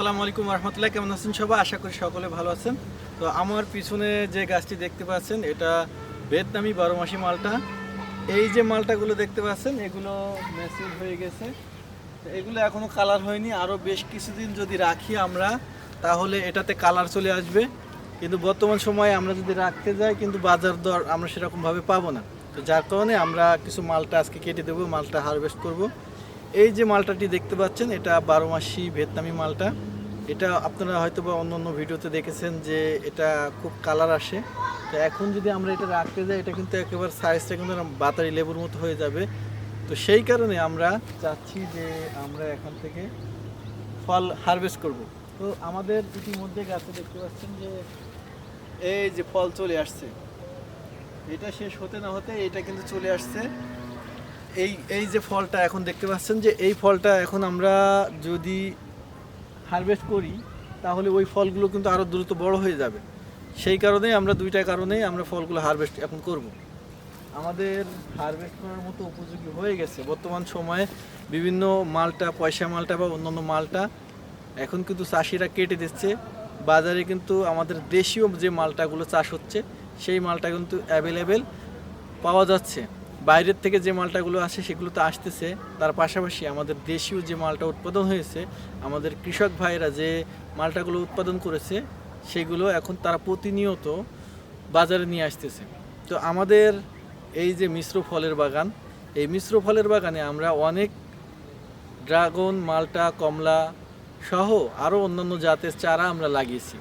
আসসালামু আলাইকুম রহমতুল্লাহ, কেমন আছেন সবাই? আশা করি সকলে ভালো আছেন। তো আমার পিছনে যে গাছটি দেখতে পাচ্ছেন, এটা ভিয়েতনামি বারো মাসি মালটা। এই যে মালটাগুলো দেখতে পাচ্ছেন, এগুলো মেসিভ হয়ে গেছে। এগুলো এখনও কালার হয়নি। আরও বেশ কিছুদিন যদি রাখি আমরা, তাহলে এটাতে কালার চলে আসবে। কিন্তু বর্তমান সময়ে আমরা যদি রাখতে যাই, কিন্তু বাজার দর আমরা সেরকমভাবে পাবো না। তো যার কারণে আমরা কিছু মালটা আজকে কেটে দেবো, মালটা হারভেস্ট করব। এই যে মালটাটি দেখতে পাচ্ছেন, এটা বারো মাসি ভিয়েতনামি মালটা। এটা আপনারা হয়তো বা অন্য অন্য ভিডিওতে দেখেছেন যে এটা খুব কালার আসে। তো এখন যদি আমরা এটা রাখতে যাই, এটা কিন্তু একেবারে সাইজটা কিন্তু বাতারি লেবুর মতো হয়ে যাবে। তো সেই কারণে আমরা চাচ্ছি যে আমরা এখান থেকে ফল হারভেস্ট করব। তো আমাদের ইতিমধ্যে গাছে দেখতে পাচ্ছেন যে এই যে ফল চলে আসছে। এটা শেষ হতে না হতে এটা কিন্তু চলে আসছে। এই এই যে ফলটা এখন দেখতে পাচ্ছেন যে এই ফলটা এখন আমরা যদি হারভেস্ট করি, তাহলে ওই ফলগুলো কিন্তু আরও দ্রুত বড় হয়ে যাবে। সেই কারণেই আমরা দুইটা কারণেই আমরা ফলগুলো হারভেস্ট এখন করব। আমাদের হারভেস্ট করার মতো উপযোগী হয়ে গেছে। বর্তমান সময়ে বিভিন্ন মালটা, পয়সা মালটা বা অন্যান্য মালটা এখন কিন্তু চাষিরা কেটে দিচ্ছে। বাজারে কিন্তু আমাদের দেশীয় যে মালটাগুলো চাষ হচ্ছে, সেই মালটা কিন্তু অ্যাভেলেবেল পাওয়া যাচ্ছে। বাইরের থেকে যে মালটাগুলো আসে সেগুলো তো আসতেছে। তার পাশাপাশি আমাদের দেশীয় যে মালটা উৎপাদন হয়েছে, আমাদের কৃষক ভাইরা যে মালটাগুলো উৎপাদন করেছে, সেগুলো এখন তারা প্রতিনিয়ত বাজারে নিয়ে আসতেছে। তো আমাদের এই যে মিশ্র ফলের বাগান, এই মিশ্র ফলের বাগানে আমরা অনেক ড্রাগন, মালটা, কমলা সহ আরও অন্যান্য জাতের চারা আমরা লাগিয়েছি।